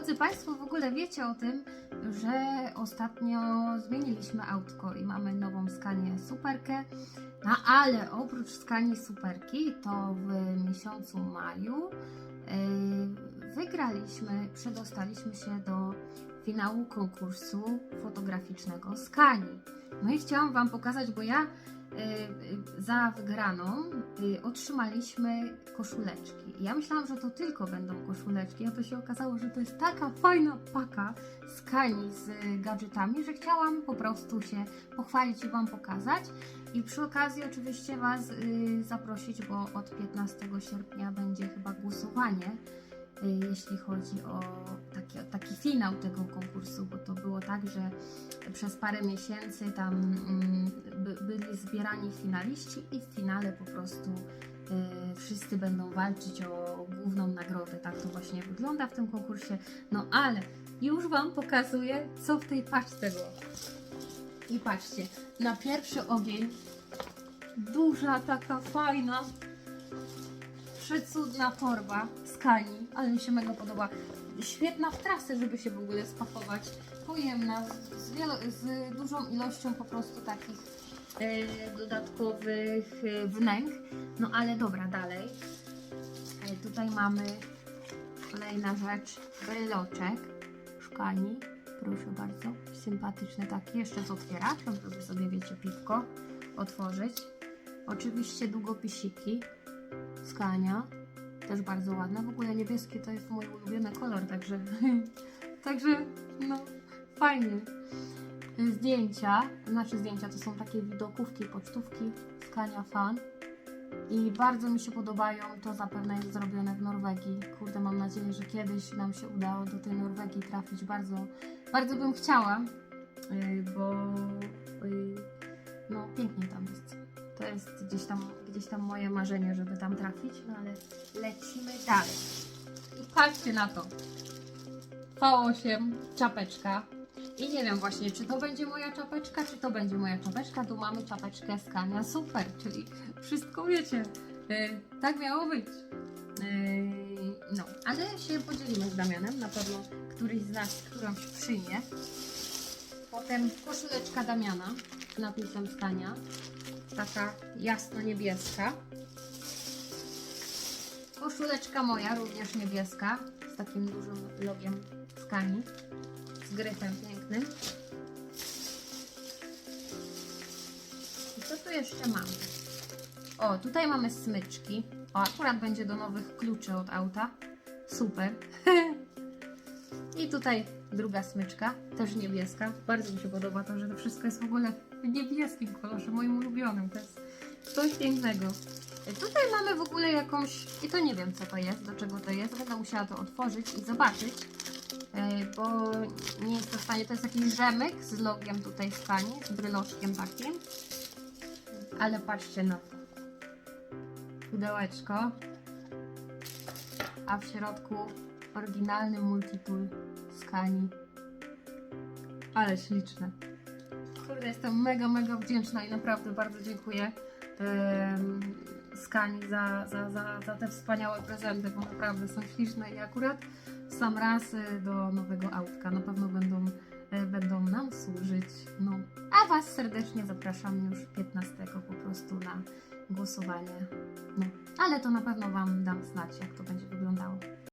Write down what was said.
Drodzy Państwo, w ogóle wiecie o tym, że ostatnio zmieniliśmy autko i mamy nową Scanię Superkę. No ale oprócz Scanii Superki, to w miesiącu maju yy, wygraliśmy, przedostaliśmy się do finału konkursu fotograficznego Scanii. No i chciałam Wam pokazać, bo ja y, y, za wygraną y, otrzymaliśmy koszuleczki. Ja myślałam, że to tylko będą koszuleczki, a to się okazało, że to jest taka fajna paka z Kani z y, gadżetami, że chciałam po prostu się pochwalić i Wam pokazać. I przy okazji oczywiście Was y, zaprosić, bo od 15 sierpnia będzie chyba głosowanie y, jeśli chodzi o taki, taki finał tego konkursu, bo to było tak, że przez parę miesięcy tam mm, by, byli zbierani finaliści i w finale po prostu y, wszyscy będą walczyć o główną nagrodę. Tak to właśnie wygląda w tym konkursie. No ale już Wam pokazuję, co w tej paczce było. I patrzcie, na pierwszy ogień duża, taka fajna, przecudna torba z Kani, ale mi się mega podoba. Świetna w trasę, żeby się w ogóle spakować. Pojemna, z, wielo, z dużą ilością po prostu takich e, dodatkowych e, wnęk. No ale dobra, dalej. E, tutaj mamy kolejna rzecz, bryloczek szkani. Proszę bardzo, sympatyczny taki, jeszcze z otwieraczem, żeby sobie, wiecie, piwko otworzyć. Oczywiście długopisiki Skania, też bardzo ładne. W ogóle niebieskie to jest mój ulubiony kolor, także, także no fajnie. Zdjęcia, znaczy zdjęcia to są takie widokówki, pocztówki Skania Fan. I bardzo mi się podobają, to zapewne jest zrobione w Norwegii. Kurde, mam nadzieję, że kiedyś nam się udało do tej Norwegii trafić. Bardzo, bardzo bym chciała, yy, bo yy, no pięknie tam jest. To jest gdzieś tam, gdzieś tam moje marzenie, żeby tam trafić, no ale lecimy dalej. I patrzcie na to. V8, czapeczka. I nie wiem właśnie, czy to będzie moja czapeczka, czy to będzie moja czapeczka. Tu mamy czapeczkę Scania Super, czyli wszystko wiecie. Yy, tak miało być. Yy, no, ale się podzielimy z Damianem. Na pewno któryś z nas którąś przyjmie. Potem koszuleczka Damiana z napisem Scania. Taka jasno-niebieska. Koszuleczka moja, również niebieska, z takim dużym logiem Scanii, z gryfem pięknym. I co tu jeszcze mamy? O, tutaj mamy smyczki. O, akurat będzie do nowych kluczy od auta. Super. I tutaj druga smyczka, też niebieska. Bardzo mi się podoba to, że to wszystko jest w ogóle w niebieskim kolorze, moim ulubionym. To jest coś pięknego. Tutaj mamy w ogóle jakąś, i to nie wiem co to jest, do czego to jest. Będę musiała to otworzyć i zobaczyć, e, bo nie jestem w stanie. To jest jakiś rzemyk z logiem tutaj Skani, z bryloczkiem takim. Ale patrzcie na to. Pudełeczko. A w środku oryginalny multitool Skani. Ale śliczne. Kurde, jestem mega, mega wdzięczna i naprawdę bardzo dziękuję em, Skani za, za, za, za te wspaniałe prezenty, bo naprawdę są śliczne i akurat w sam raz y, do nowego autka na pewno będą, y, będą nam służyć. No. A Was serdecznie zapraszam już 15 po prostu na głosowanie. No. Ale to na pewno Wam dam znać, jak to będzie wyglądało.